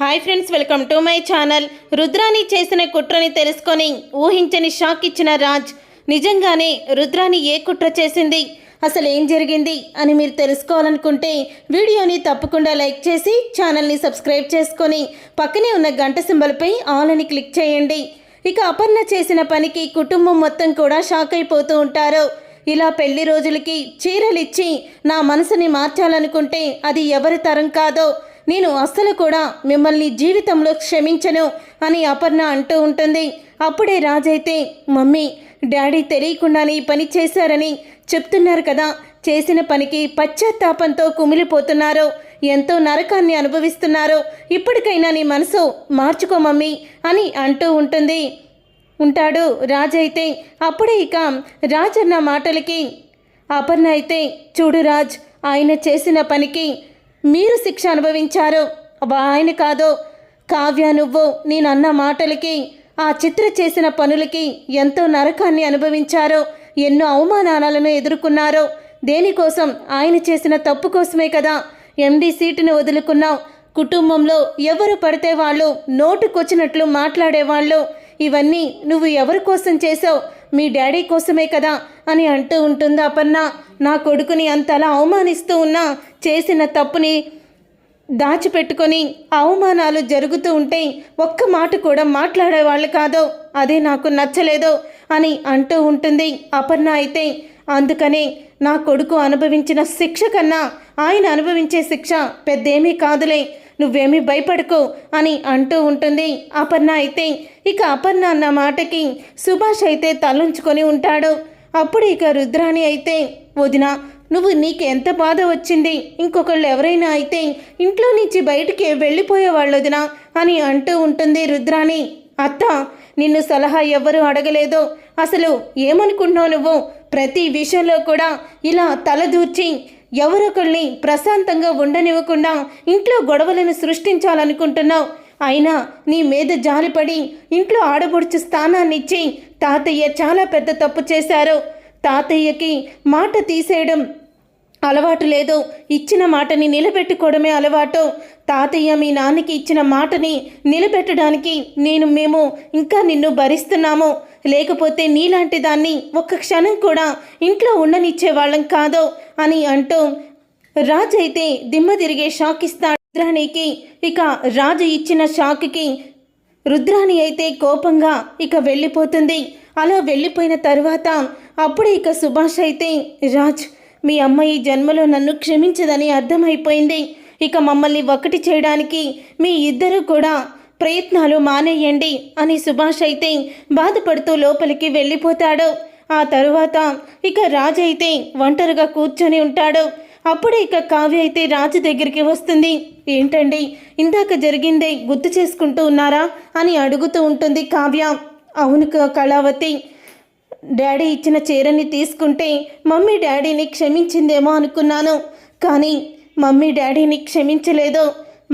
Hi friends welcome to my channel. Rudrani చేసిన కుట్రని తెలుసుకొని ఊహించని షాక్ ఇచ్చిన రాజ్. నిజంగానే రుద్రాని ఏ కుట్ర చేసింది? అసలు ఏం జరిగింది అని మీరు తెలుసుకోవాలనుకుంటే వీడియోని తప్పకుండా లైక్ చేసి ఛానల్ని సబ్స్క్రైబ్ చేసుకొని పక్కనే ఉన్న గంట సింబల్పై ఆల్ అని క్లిక్ చేయండి. ఇక అపర్ణ చేసిన పనికి కుటుంబం మొత్తం కూడా షాక్ అయిపోతూ ఉంటారు. ఇలా పెళ్ళి రోజులకి చీరలిచ్చి నా మనసుని మార్చాలనుకుంటే అది ఎవరి తరం కాదో నేను అస్సలు కూడా మిమ్మల్ని జీవితంలో క్షమించను అని అపర్ణ అంటూ ఉంటుంది. అప్పుడే రాజైతే మమ్మీ డాడీ తెలియకుండానే ఈ పని చేశారని చెప్తున్నారు కదా చేసిన పనికి పశ్చాత్తాపంతో కుమిలిపోతున్నారు. ఎంతో నరకాన్ని అనుభవిస్తున్నారు. ఇప్పటికైనా నీ మనసు మార్చుకో మమ్మీ అని అంటూ ఉంటుంది. ఉంటాడు రాజైతే అప్పుడే ఇక రాజన్న మాటలకి అపర్ణ అయితే చూడు రాజ్ ఆయన చేసిన పనికి మీరు శిక్ష అనుభవించారు. అబ్బా ఆయన కాదు. కావ్య నువ్వు నేనన్న మాటలకి ఆ చిత్ర చేసిన పనులకి ఎంతో నరకాన్ని అనుభవించారు. ఎన్నో అవమానాలను ఎదుర్కొన్నారు. దేనికోసం? ఆయన చేసిన తప్పు కోసమే కదా. ఎండి సీటును వదులుకున్నావు. కుటుంబంలో ఎవరు పడితే వాళ్ళు నోటుకొచ్చినట్లు మాట్లాడేవాళ్ళు. ఇవన్నీ నువ్వు ఎవరి కోసం చేసావు మీ డాడీ కోసమే కదా అని అంటూ ఉంటుంది అపర్ణ. నా కొడుకుని అంతలా అవమానిస్తూ ఉన్నా చేసిన తప్పుని దాచిపెట్టుకొని అవమానాలు జరుగుతూ ఉంటే ఒక్క మాట కూడా మాట్లాడేవాళ్ళు కాదో. అదే నాకు నచ్చలేదో అని అంటూ ఉంటుంది అపర్ణ అయితే. అందుకనే నా కొడుకు అనుభవించిన శిక్ష కన్నా ఆయన అనుభవించే శిక్ష పెద్దేమీ కాదులే. నువ్వేమీ భయపడకు అని అంటూ ఉంటుంది అపర్ణ అయితే. ఇక అపర్ణ అన్న మాటకి సుభాష్ అయితే తలంచుకొని ఉంటాడు. అప్పుడు ఇక రుద్రాణి అయితే వదిన నువ్వు నీకు ఎంత బాధ వచ్చింది? ఇంకొకళ్ళు ఎవరైనా అయితే ఇంట్లో నుంచి బయటికి వెళ్ళిపోయేవాళ్ళు వదినా అని అంటూ ఉంటుంది రుద్రాణి. అత్త నిన్ను సలహా ఎవ్వరూ అడగలేదు. అసలు ఏమనుకుంటున్నావు నువ్వు? ప్రతి విషయంలో కూడా ఇలా తలదూర్చి ఎవరొకళ్ళని ప్రశాంతంగా ఉండనివ్వకుండా ఇంట్లో గొడవలను సృష్టించాలనుకుంటున్నావు. అయినా నీ మీద జాలిపడి ఇంట్లో ఆడబొడుచు స్థానాన్నిచ్చి తాతయ్య చాలా పెద్ద తప్పు చేశారు. తాతయ్యకి మాట తీసేయడం అలవాటు లేదు. ఇచ్చిన మాటని నిలబెట్టుకోవడమే అలవాటు. తాతయ్య మీ నాన్నకి ఇచ్చిన మాటని నిలబెట్టడానికి నేను మేము ఇంకా నిన్ను భరిస్తున్నాము. లేకపోతే నీలాంటి దాన్ని ఒక్క క్షణం కూడా ఇంట్లో ఉండనిచ్చే వాళ్ళం కాదు అని అంటూ రాజు అయితే దిమ్మ తిరిగే షాక్ ఇస్తాడు. రుద్రాణికి ఇక రాజు ఇచ్చిన షాక్కి రుద్రాణి అయితే కోపంగా ఇక వెళ్ళిపోతుంది. అలా వెళ్ళిపోయిన తర్వాత అప్పుడే ఇక సుభాష్ అయితే రాజ్ మీ అమ్మ ఈ జన్మలో నన్ను క్షమించదని అర్థమైపోయింది. ఇక మమ్మల్ని ఒకటి చేయడానికి మీ ఇద్దరు కూడా ప్రయత్నాలు మానేయండి అని సుభాష్ అయితే బాధపడుతూ లోపలికి వెళ్ళిపోతాడు. ఆ తరువాత ఇక రాజు అయితే ఒంటరిగా కూర్చొని ఉంటాడు. అప్పుడే ఇక కావ్య అయితే రాజు దగ్గరికి వస్తుంది. ఏంటండి ఇందాక జరిగిందే గుర్తు చేసుకుంటూ ఉన్నారా? అని అడుగుతూ ఉంటుంది కావ్య. అవును కళావతి. డాడీ ఇచ్చిన చీరని తీసుకుంటే మమ్మీ డాడీని క్షమించిందేమో అనుకున్నాను. కానీ మమ్మీ డాడీని క్షమించలేదు.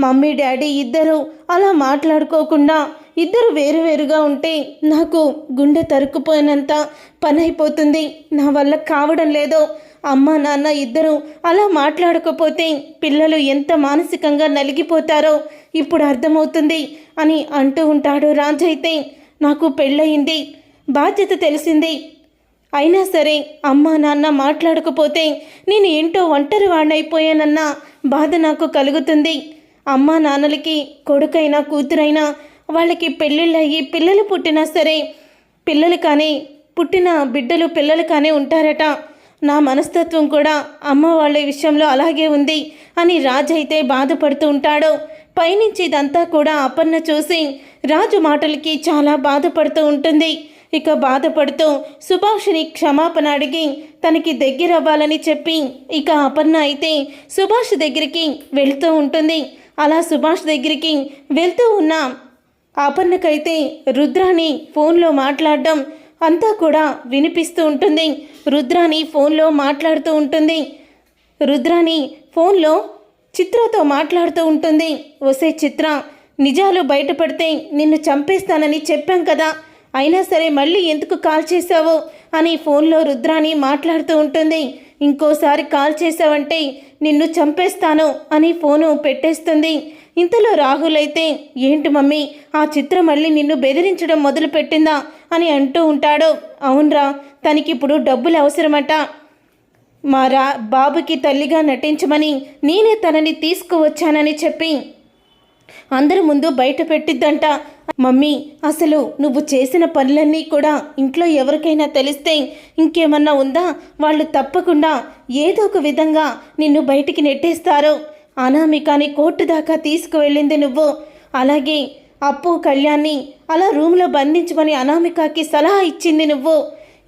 మమ్మీ డాడీ ఇద్దరు అలా మాట్లాడుకోకుండా ఇద్దరు వేరువేరుగా ఉంటే నాకు గుండె తరుక్కుపోయినంత పని అయిపోతుంది నా వల్ల కావడం లేదు. అమ్మ నాన్న ఇద్దరు అలా మాట్లాడకపోతే పిల్లలు ఎంత మానసికంగా నలిగిపోతారో ఇప్పుడు అర్థమవుతుంది అని అంటూ ఉంటాడు రాజైతే నాకు పెళ్ళయింది బాధ్యత తెలిసింది. అయినా సరే అమ్మ నాన్న మాట్లాడకపోతే నేను ఏంటో ఒంటరి వాణ్ణైపోయానన్న బాధ నాకు కలుగుతుంది. అమ్మ నాన్నలకి కొడుకైనా కూతురైనా వాళ్ళకి పెళ్ళిళ్ళయ్యి పిల్లలు పుట్టినా సరే పిల్లలు కానీ పుట్టిన బిడ్డలు పిల్లలు కానీ ఉంటారట. నా మనస్తత్వం కూడా అమ్మ వాళ్ళ విషయంలో అలాగే ఉంది అని రాజు అయితే బాధపడుతూ ఉంటాడు. పైనుంచి ఇదంతా కూడా అపర్ణ చూసి రాజు మాటలకి చాలా బాధపడుతూ ఉంటుంది. ఇక బాధపడుతూ సుభాష్ని క్షమాపణ అడిగి తనకి దగ్గర అవ్వాలని చెప్పి ఇక అపర్ణ అయితే సుభాష్ దగ్గరికి వెళ్తూ ఉంటుంది. అలా సుభాష్ దగ్గరికి వెళ్తూ ఉన్న అపర్ణకైతే రుద్రాని ఫోన్లో మాట్లాడడం అంతా కూడా వినిపిస్తూ ఉంటుంది. రుద్రాని ఫోన్లో మాట్లాడుతూ ఉంటుంది. రుద్రాని ఫోన్లో చిత్రతో మాట్లాడుతూ ఉంటుంది. ఒసే చిత్ర నిజాలు బయటపడితే నిన్ను చంపేస్తానని చెప్పాం కదా. అయినా సరే మళ్ళీ ఎందుకు కాల్ చేశావు? అని ఫోన్లో రుద్రాని మాట్లాడుతూ ఉంటుంది. ఇంకోసారి కాల్ చేసావంటే నిన్ను చంపేస్తాను అని ఫోను పెట్టేస్తుంది. ఇంతలో రాహుల్ అయితే ఏంటి మమ్మీ ఆ చిత్రం మళ్ళీ నిన్ను బెదిరించడం మొదలు పెట్టిందా అని అంటూ ఉంటాడు. అవునరా తనకిప్పుడు డబ్బులు అవసరమట. మా రా బాబుకి తల్లిగా నటించమని నేనే తనని తీసుకువచ్చానని చెప్పి అందరి ముందు బయట పెట్టిద్దంట. మమ్మీ అసలు నువ్వు చేసిన పనులన్నీ కూడా ఇంట్లో ఎవరికైనా తెలిస్తే ఇంకేమన్నా ఉందా? వాళ్ళు తప్పకుండా ఏదో ఒక విధంగా నిన్ను బయటికి నెట్టేస్తారు. అనామికాని కోర్టు దాకా తీసుకువెళ్ళింది నువ్వు. అలాగే అప్పు కళ్యాణ్ని అలా రూమ్లో బంధించమని అనామికాకి సలహా ఇచ్చింది నువ్వు.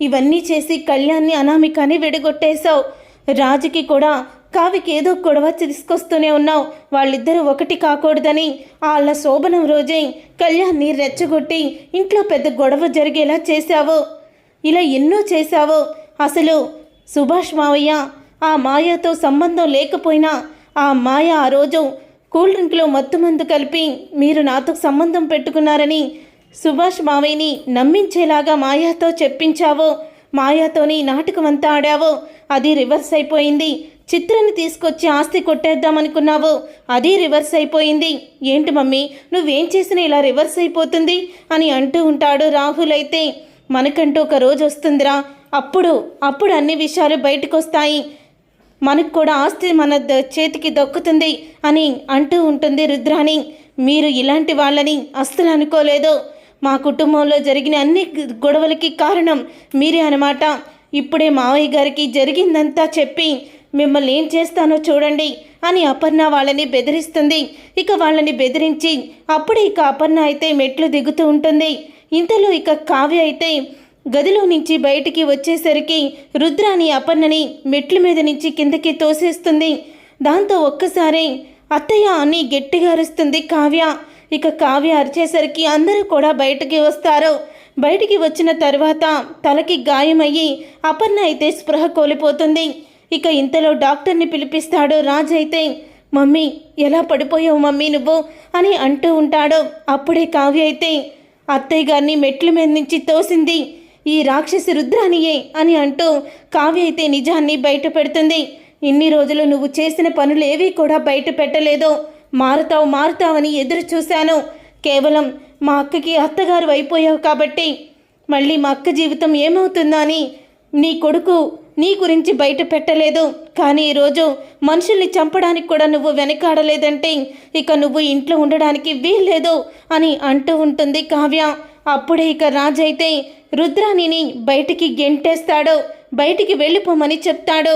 ఇవన్నీ చేసి కళ్యాణ్ని అనామికాని విడగొట్టేశావు. రాజుకి కూడా కావికి ఏదో గొడవ తీసుకొస్తూనే ఉన్నావు. వాళ్ళిద్దరూ ఒకటి కాకూడదని వాళ్ళ శోభనం రోజే కళ్యాణ్ని రెచ్చగొట్టి ఇంట్లో పెద్ద గొడవ జరిగేలా చేశావు. ఇలా ఎన్నో చేశావు. అసలు సుభాష్ మావయ్య ఆ మాయతో సంబంధం లేకపోయినా ఆ మాయ ఆ రోజు కూల్ డ్రింక్లో మత్తు మందు కలిపి మీరు నాతో సంబంధం పెట్టుకున్నారని సుభాష్ మావయ్యని నమ్మించేలాగా మాయాతో చెప్పించావు. మాయాతోని నాటకమంతా ఆడావు. అది రివర్స్ అయిపోయింది. చిత్రాన్ని తీసుకొచ్చి ఆస్తి కొట్టేద్దామనుకున్నావు. అది రివర్స్ అయిపోయింది. ఏంటి మమ్మీ నువ్వేం చేసినా ఇలా రివర్స్ అయిపోతుంది అని అంటూ ఉంటాడు రాహుల్ అయితే. మనకంటూ ఒక రోజు వస్తుందిరా. అప్పుడు అప్పుడు అన్ని విషయాలు బయటకు వస్తాయి మనకు కూడా ఆస్తి మన ద- చేతికి దక్కుతుంది అని అంటూ ఉంటుంది రుద్రాణి. మీరు ఇలాంటి వాళ్ళని అస్సలు అనుకోలేదు. మా కుటుంబంలో జరిగిన అన్ని గొడవలకి కారణం మీరే అనమాట ఇప్పుడే మావయ్య గారికి జరిగిందంతా చెప్పి మిమ్మల్ని ఏం చేస్తానో చూడండి అని అపర్ణ వాళ్ళని బెదిరిస్తుంది. ఇక వాళ్ళని బెదిరించి అప్పుడే ఇక అపర్ణ అయితే మెట్లు దిగుతూ ఉంటుంది. ఇంతలో ఇక కావ్య అయితే గదిలో నుంచి బయటికి వచ్చేసరికి రుద్రాని అపర్ణని మెట్ల మీద నుంచి కిందకి తోసేస్తుంది. దాంతో ఒక్కసారి అత్తయ్య అని గట్టిగా అరుస్తుంది కావ్య. ఇక కావ్య అరిచేసరికి అందరూ కూడా బయటికి వస్తారు. బయటికి వచ్చిన తర్వాత తలకి గాయమయ్యి అపర్ణ అయితే స్పృహ కోల్పోతుంది. ఇక ఇంతలో డాక్టర్ని పిలిపిస్తాడు రాజ్ అయితే మమ్మీ ఎలా పడిపోయావు మమ్మీ నువ్వు? అని అంటూ ఉంటాడు. అప్పుడే కావ్య అయితే అత్తయ్య గారిని మెట్ల మీద నుంచి తోసింది. ఈ రాక్షసి రుద్రానియే అని అంటూ కావ్య అయితే నిజాన్ని బయట పెడుతుంది. ఇన్ని రోజులు నువ్వు చేసిన పనులు ఏవీ కూడా బయట పెట్టలేదు. మారుతావు మారుతావని ఎదురు చూశాను. కేవలం మా అక్కకి అత్తగారు అయిపోయావు కాబట్టి మళ్ళీ మా అక్క జీవితం ఏమవుతుందో అని నీ కొడుకు నీ గురించి బయట పెట్టలేదు. కానీ ఈరోజు మనుషుల్ని చంపడానికి కూడా నువ్వు వెనకాడలేదంటే ఇక నువ్వు ఇంట్లో ఉండడానికి వీల్లేదు అని అంటూ ఉంటుంది కావ్య. అప్పుడే ఇక రాజైతే రుద్రాణిని బయటికి గెంటేస్తాడు. బయటికి వెళ్ళిపోమని చెప్తాడు.